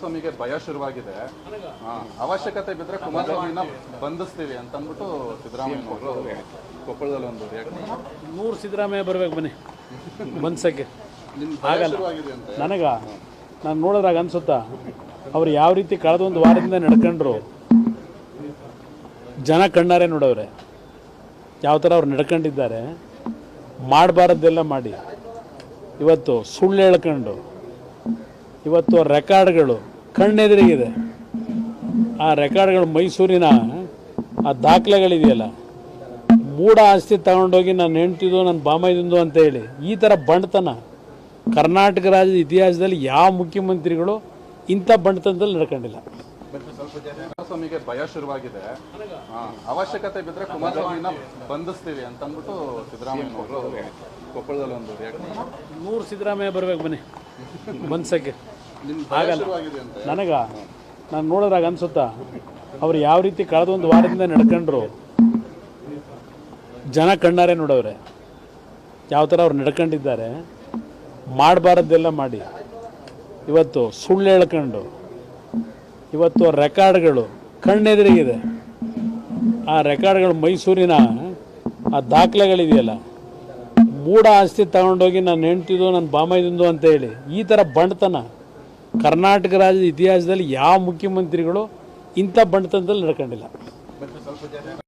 ಕುಮಾರಸ್ವಾಮಿಗೆ ಭಯ ಶುರುವಾಗಿದೆ. ಹಾ, ಅವಶ್ಯಕತೆ ಬಿದ್ರೆ ಕುಮಾರಸ್ವಾಮಿನ ಬಂಧಿಸ್ತೀವಿ ಅಂತ ಅಂದ್ಬಿಟ್ಟು ಸಿದ್ದರಾಮಯ್ಯ ಕೊಪ್ಪಳದಲ್ಲಿ ಒಂದು ನೂರು ಸಿದ್ದರಾಮಯ್ಯ ಬರ್ಬೇಕು ಬನ್ನಿ. ಬಂದ್ಸಕ್ಕೆ ಆಗಲ್ಲ. ನನಗ ನಾನು ನೋಡಿದ್ರಾಗ ಅನ್ಸುತ್ತಾ ಅವ್ರು ಯಾವ ರೀತಿ ಕಳೆದ ಒಂದು ವಾರದಿಂದ ನಡ್ಕೊಂಡ್ರು ಜನ ಕಣ್ಣಾರೆ ನೋಡವ್ರೆ. ಯಾವ ಥರ ಅವ್ರು ನಡ್ಕೊಂಡಿದ್ದಾರೆ ಮಾಡಬಾರದ್ದೆಲ್ಲ ಮಾಡಿ. ಇವತ್ತು ಸುಳ್ಳು ಹೇಳ್ಕೊಂಡು ಇವತ್ತು ರೆಕಾರ್ಡ್ಗಳು ಕಣ್ಣೆದುರಿಗಿದೆ. ಆ ರೆಕಾರ್ಡ್ಗಳು ಮೈಸೂರಿನ ಆ ದಾಖಲೆಗಳಿದೆಯಲ್ಲ. ಮೂಢ ಆಸ್ತಿ ತಗೊಂಡೋಗಿ ನಾನು ಹೆಂಡ್ತಿದ್ದು ನನ್ನ ಬಾಮೈದಿಂದು ಅಂತ ಹೇಳಿ ಈ ಥರ ಬಂಡತನ. ಕರ್ನಾಟಕ ರಾಜ್ಯದ ಇತಿಹಾಸದಲ್ಲಿ ಯಾವ ಮುಖ್ಯಮಂತ್ರಿಗಳು ಇಂಥ ಬಂಡತನದಲ್ಲಿ ನಡ್ಕೊಂಡಿಲ್ಲ. ಕುಮಾರಸ್ವಾಮಿಗೆ ಭಯ ಶುರುವಾಗಿದೆ. ಹಾ, ಅವಶ್ಯಕತೆ ಬಿದ್ರೆ ಕುಮಾರಸ್ವಾಮಿನ ಬಂಧಿಸ್ತೀವಿ ಅಂತ ಅಂದ್ಬಿಟ್ಟು ಸಿದ್ದರಾಮಯ್ಯ ಅವರು ಕೊಪ್ಪಳದಲ್ಲಿ ಒಂದು react- ನೂರು ಸಿದ್ದರಾಮಯ್ಯ ಬರ್ಬೇಕು ಬನ್ನಿ. ಬಂದ್ಸಕ್ಕೆ ಅಂತ. ನನಗ ನಾನು ನೋಡಿದ್ರಾಗ ಅನ್ಸುತ್ತಾ ಅವ್ರು ಯಾವ ರೀತಿ ಕಳೆದ ಒಂದು ವಾರದಿಂದ ನಡ್ಕೊಂಡ್ರು ಜನ ಕಣ್ಣಾರೆ ನೋಡವ್ರೆ. ಯಾವ ಥರ ಅವ್ರು ನಡ್ಕೊಂಡಿದ್ದಾರೆ ಮಾಡಬಾರದ್ದೆಲ್ಲ ಮಾಡಿ. ಇವತ್ತು ಸುಳ್ಳು ಹೇಳ್ಕೊಂಡು ಇವತ್ತು ರೆಕಾರ್ಡ್ಗಳು ಕಣ್ಣೆದುರಿಗಿದೆ. ಆ ರೆಕಾರ್ಡ್ಗಳು ಮೈಸೂರಿನ ಆ ದಾಖಲೆಗಳಿದೆಯಲ್ಲ ಮೂಢ ಆಸ್ತಿ ತಗೊಂಡೋಗಿ ನಾನು ಹೆಂಡ್ತಿದ್ದು ನನ್ನ ಬಾಮೈದಿಂದು ಅಂತ ಹೇಳಿ ಈ ಥರ ಬಂಡತನ. ಕರ್ನಾಟಕ ರಾಜ್ಯದ ಇತಿಹಾಸದಲ್ಲಿ ಯಾವ ಮುಖ್ಯಮಂತ್ರಿಗಳು ಇಂಥ ಬಂಡತನದಲ್ಲಿ ನಡ್ಕೊಂಡಿಲ್ಲ.